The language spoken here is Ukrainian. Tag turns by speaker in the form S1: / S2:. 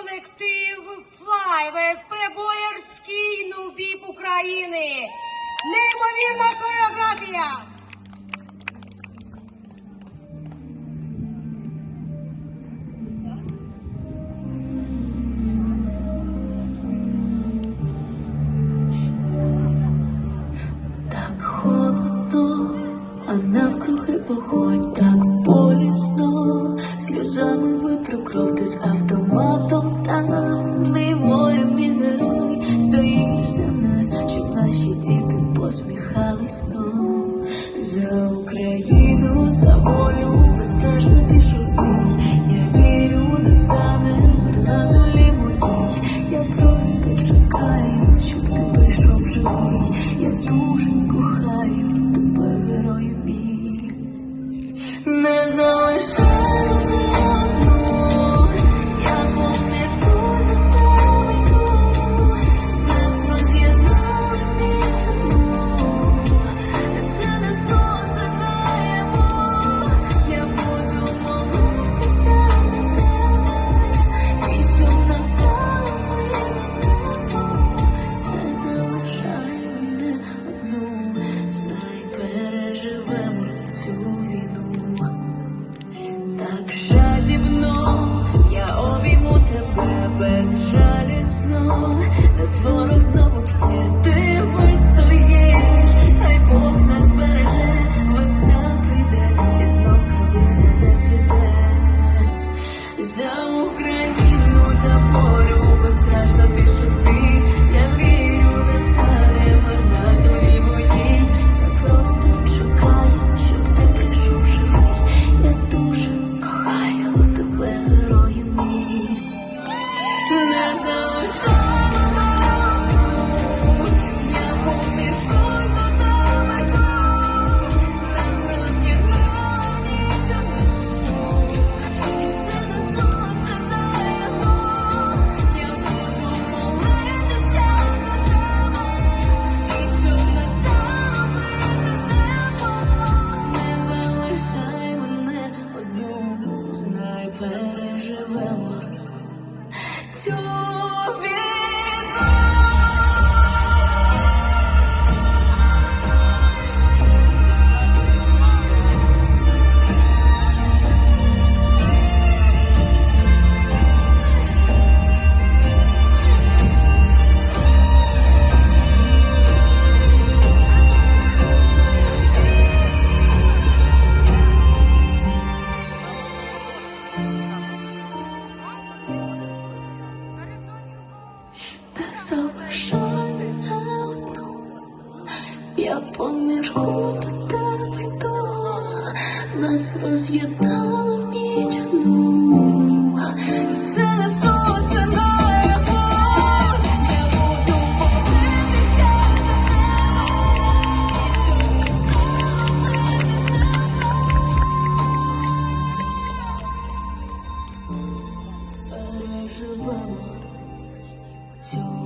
S1: колектив Флай ВСП Боярський Нубіп України. Неймовірна хореографія.
S2: Так холодно, а навкруги вогонь, так болісно, сльозами витру кров ти з автоматом там мій воїн, мій герой, стоїш за нас, щоб наші діти посміхались знов за Україну, за волю, безстрашно пішов бій. Я вірю, не стане мир на землі моїй. Я просто чекаю, щоб ти прийшов живий. Я дуже кохаю 秋 залишай мене одну, я поміж куль до тебе йду, нас роз'єднало в ніч одну. Це не не стало. Переживемо цю